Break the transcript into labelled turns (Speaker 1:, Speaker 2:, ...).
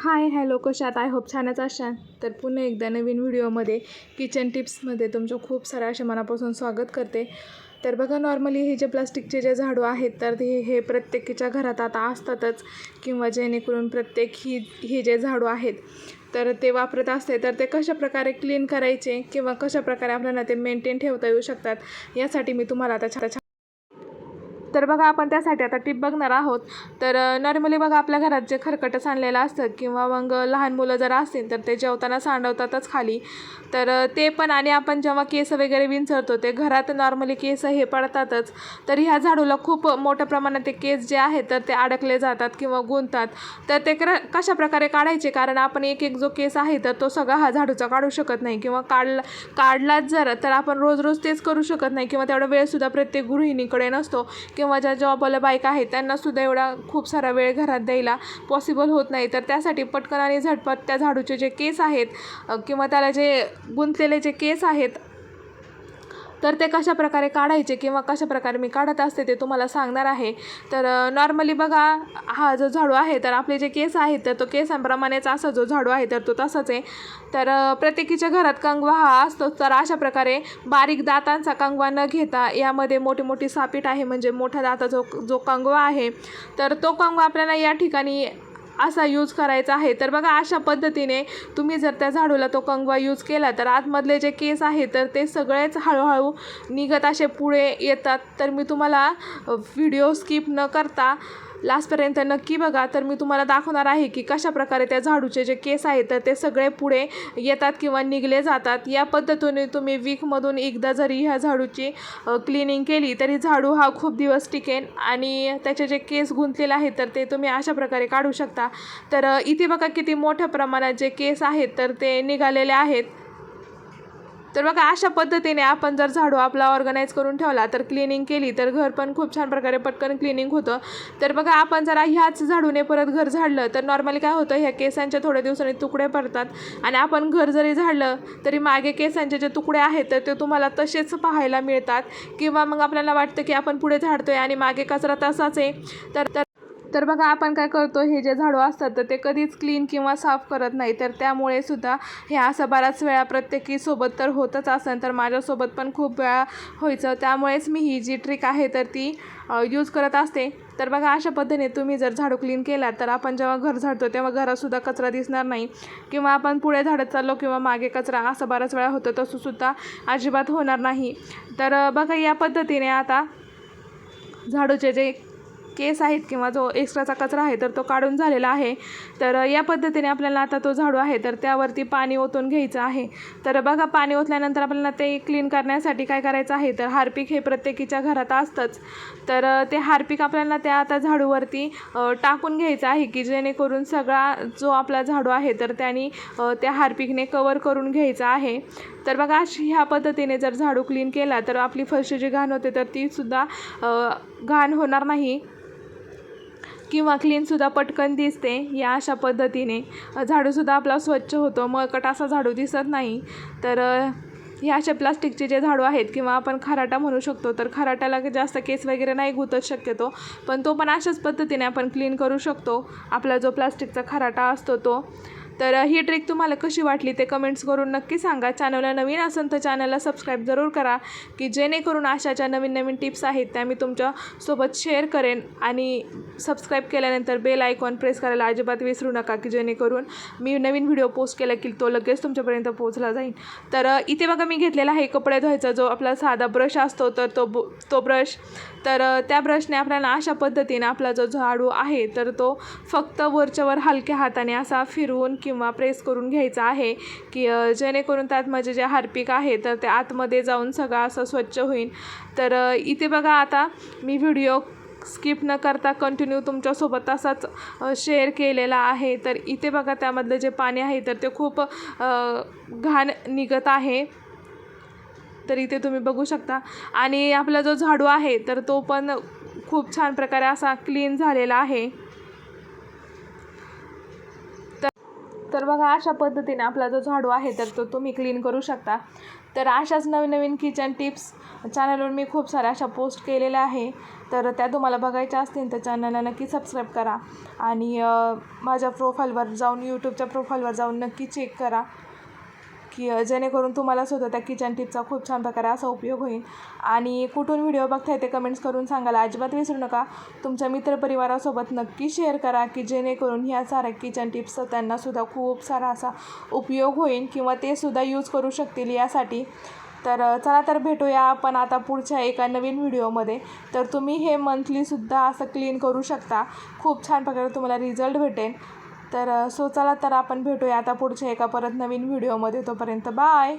Speaker 1: हाय hello कशात I hope छानच असाल तर पुन्हा एकदा नवीन व्हिडिओमध्ये किचन टिप्समध्ये तुमचं खूप सारं अशा मनापासून स्वागत करते. तर बघा नॉर्मली हे जे प्लास्टिकचे जे झाडू आहेत तर ते हे प्रत्येकीच्या घरात आता असतातच. किंवा जेणेकरून प्रत्येक ही हे जे झाडू आहेत तर ते वापरत असते. तर ते कशा प्रकारे क्लीन करायचे किंवा कशाप्रकारे आपल्याला ते मेंटेन ठेवता येऊ शकतात यासाठी मी तुम्हाला आता छान तर बघा आपण त्यासाठी आता टिप बघणार आहोत. तर नॉर्मली बघा आपल्या घरात जे खरकटं सांडलेलं असतं किंवा मग लहान मुलं जर असतील तर ते जेवताना सांडवतातच खाली. तर ते पण आणि आपण जेव्हा केस वगैरे विंचरतो ते घरात नॉर्मली केस हे पडतातच. तर ह्या झाडूला खूप मोठ्या प्रमाणात ते केस जे आहेत तर ते अडकले जातात किंवा गुंतात तर ते क्र कशा प्रकारे काढायचे? कारण आपण एक एक जो केस आहे तर तो सगळा हा झाडूचा काढू शकत नाही किंवा काढला काढलाच जर तर आपण रोज रोज तेच करू शकत नाही किंवा तेवढा वेळसुद्धा प्रत्येक गृहिणीकडे नसतो. किंवा ज्या जॉबवाल्या बायका आहेत त्यांनासुद्धा एवढा खूप सारा वेळ घरात द्यायला पॉसिबल होत नाही. तर त्यासाठी पटकन आणि झटपट त्या झाडूचे जे केस आहेत किंवा त्याला जे गुंतलेले जे केस आहेत तर ते कशा प्रकारे काढायचे किंवा कशा प्रकारे मी काढत असते ते तुम्हाला सांगणार आहे. तर नॉर्मली बघा हा जो झाडू आहे तर आपले जे केस आहेत तर तो केसांप्रमाणेच असा जो झाडू आहे तर तो तसाच आहे. तर प्रत्येकीच्या घरात कंगवा हा असतो तर अशा प्रकारे बारीक दातांचा कंगवा न घेता यामध्ये मोठी मोठी सापीट आहे म्हणजे मोठा दाता जो जो कंगवा आहे तर तो कंगवा आपल्याला या ठिकाणी असा यूज करायचा आहे. तर बघा अशा पद्धतीने तुम्ही जर त्या झाडूला तो कंगवा यूज केला तर आतमधले जे केस आहे तर ते सगळेच हळूहळू निघत असे पुढे येतात. तर मी तुम्हाला व्हिडिओ स्किप न करता लास्टपर्यंत नक्की बघा. तर मी तुम्हाला दाखवणार आहे की कशा प्रकारे त्या झाडूचे जे केस आहेत तर ते सगळे पुढे येतात किंवा निघले जातात. या पद्धतीने तुम्ही वीकमधून एकदा जरी ह्या झाडूची क्लिनिंग केली तरी झाडू हा खूप दिवस टिकेन आणि त्याचे जे केस गुंतलेले आहेत तर ते तुम्ही अशा प्रकारे काढू शकता. तर इथे बघा किती मोठ्या प्रमाणात जे केस आहेत तर ते निघालेले आहेत. तर बघा अशा पद्धतीने आपण जर झाडू आपला ऑर्गनाईज करून ठेवला तर क्लिनिंग केली तर घर पण खूप छान प्रकारे पटकन क्लिनिंग होतं. तर बघा आपण जरा ह्याच झाडूने परत घर झाडलं तर नॉर्मली काय होतं ह्या केसांच्या थोड्या दिवसांनी तुकडे पडतात. आणि आपण घर जरी झाडलं तरी मागे केसांचे जे तुकडे आहेत तर ते तुम्हाला तसेच पाहायला मिळतात. किंवा मग आपल्याला वाटतं की आपण पुढे झाडतोय आणि मागे कचरा तसाच आहे. तर तर तर बघा आपण काय करतो हे जे झाडू असतात तर ते कधीच क्लीन किंवा साफ करत नाही. तर त्यामुळे सुद्धा हे असं बऱ्याच वेळा प्रत्येकी सोबत तर होतच असेल तर माझ्यासोबत पण खूप वेळा व्हायचं. त्यामुळेच मी ही जी ट्रिक आहे तर ती यूज करत असते. तर बघा अशा पद्धतीने तुम्ही जर झाडू क्लीन केला तर आपण जेव्हा घर झाडतो तेव्हा घरातसुद्धा कचरा दिसणार नाही. किंवा आपण पुढे झाडत चाललो किंवा मागे कचरा असं बऱ्याच वेळा होतं तसंसुद्धा अजिबात होणार नाही. तर बघा या पद्धतीने आता झाडूचे जे केस आहेत किंवा जो एक्स्ट्राचा कचरा आहे तर तो काढून झालेला आहे. तर या पद्धतीने आपल्याला आता तो झाडू आहे तर त्यावरती पाणी ओतून घ्यायचं आहे. तर बघा पाणी ओतल्यानंतर आपल्याला ते क्लीन करण्यासाठी काय करायचं आहे तर हार्पिक हे प्रत्येकीच्या घरात असतंच. तर ते हार्पिक आपल्याला त्या आता झाडूवरती टाकून घ्यायचं आहे की जेणेकरून सगळा जो आपला झाडू आहे तर त्याने त्या हार्पिकने कवर करून घ्यायचा आहे. तर बघा अशी ह्या पद्धतीने जर झाडू क्लीन केला तर आपली फरशी जी घाण होते तर तीसुद्धा घाण होणार नाही. किंवा क्लीनसुद्धा पटकन दिसते या अशा पद्धतीने. झाडूसुद्धा आपला स्वच्छ होतो मळकट असा झाडू दिसत नाही. तर ह्या हे असे प्लास्टिकचे जे झाडू आहेत किंवा आपण खराटा म्हणू शकतो तर खराट्याला जास्त केस वगैरे नाही गुतत शक्यतो. पण तो पण अशाच पद्धतीने आपण क्लीन करू शकतो. आपला जो प्लास्टिकचा खराटा असतो तो तर ही ट्रिक तुम्हाला कशी वाटली ते कमेंट्स करून नक्की सांगा. चॅनलला नवीन असेल तर चॅनलला सबस्क्राईब जरूर करा की जेणेकरून अशाच्या नवीन नवीन टिप्स आहेत त्या मी तुमच्यासोबत शेअर करेन. आणि सबस्क्राईब केल्यानंतर बेल आयकॉन प्रेस करायला अजिबात विसरू नका की जेणेकरून मी नवीन व्हिडिओ पोस्ट केला की तो लगेच तुमच्यापर्यंत पोहोचला जाईल तर इथे बघा मी घेतलेला आहे कपडे धुवायचा जो आपला साधा ब्रश असतो तर तो ब तो ब्रश तर त्या ब्रशने आपल्याला अशा पद्धतीने आपला जो झाडू आहे तर तो फक्त वरच्यावर हलक्या हाताने असा फिरवून किंवा किंवा प्रेस करून घ्यायचा आहे की जेणेकरून त्यात माझे जे हार्पिक आहे तर ते आतमध्ये जाऊन सगळं असं स्वच्छ होईल. तर इथे बघा आता मी व्हिडिओ स्किप न करता कंटिन्यू तुमच्यासोबत असाच शेअर केलेला आहे. तर इथे बघा त्यामधलं जे पाणी आहे तर ते खूप घाण निघत आहे. तर इथे तुम्ही बघू शकता. आणि आपला जो झाडू आहे तर तो पण खूप छान प्रकारे असा क्लीन झालेला आहे. तर बघा अशा पद्धतीने आपला जो झाडू आहे तर तो तुम्ही क्लीन करू शकता. तर अशाच नवीन नवीन किचन टिप्स चॅनलवर मी खूप साऱ्या अशा पोस्ट केलेल्या आहे. तर त्या तुम्हाला बघायच्या असतील तर चॅनलला नक्की सबस्क्राईब करा. आणि माझ्या प्रोफाईलवर जाऊन यूट्यूबच्या प्रोफाईलवर जाऊन नक्की चेक करा. की जेणेकरून तुम्हाला सुद्धा त्या किचन टिपचा खूप छान प्रकारे असा उपयोग होईल. आणि कुठून व्हिडिओ बघताय ते कमेंट्स करून सांगायला अजिबात विसरू नका. तुमच्या मित्रपरिवारासोबत नक्की शेअर करा की जेणेकरून ह्या साऱ्या किचन टिप्सचा त्यांनासुद्धा खूप सारा असा उपयोग होईल किंवा ते सुद्धा यूज करू शकतील यासाठी. तर चला तर भेटूया आपण आता पुढच्या एका नवीन व्हिडिओमध्ये तर तुम्ही हे मंथलीसुद्धा असं क्लीन करू शकता. खूप छान प्रकारे तुम्हाला रिझल्ट भेटेल. तर सो चला तर आपण भेटूया आता पुढच्या एका परत नवीन व्हिडिओमध्ये. तोपर्यंत बाय!